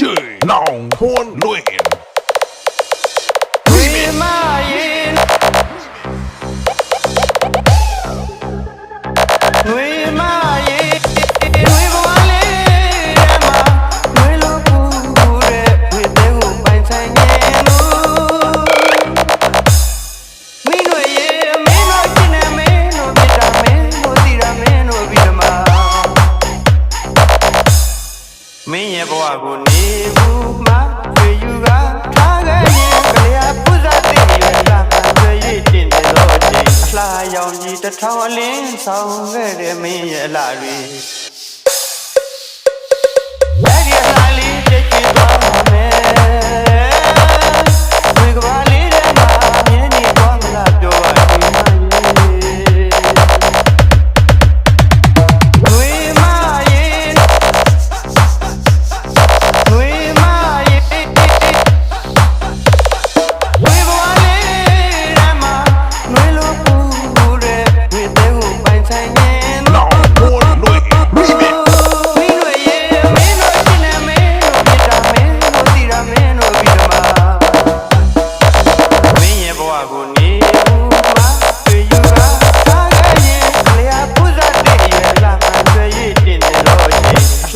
ชื่อน้องพวนเล่น Remind Remind င်းရဲ့ဘဝကိုနေမှုမှာဖေယူကထားခဲ့ရင်ကလေးအပူဇာသိရင်လာဆွေရည်တင်တယ်လို့ချင်းလှရောင်ကြီးတထောင်အလင်းဆောင်ခဲ့တဲ့မင်းရဲ့အလားတွေ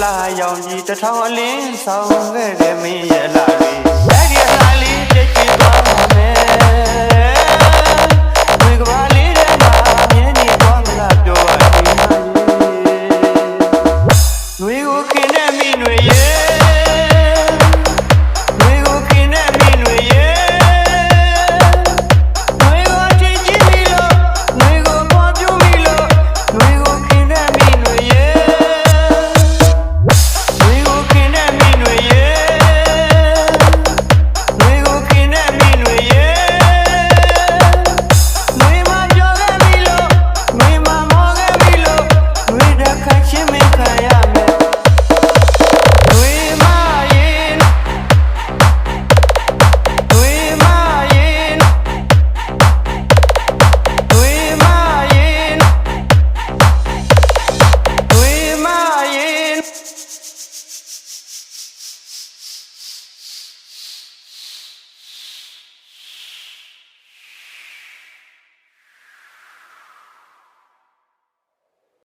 လာရောင်ကြီးတထောင်အလင်းဆောင်ခဲ့တယ်မင်းရဲ့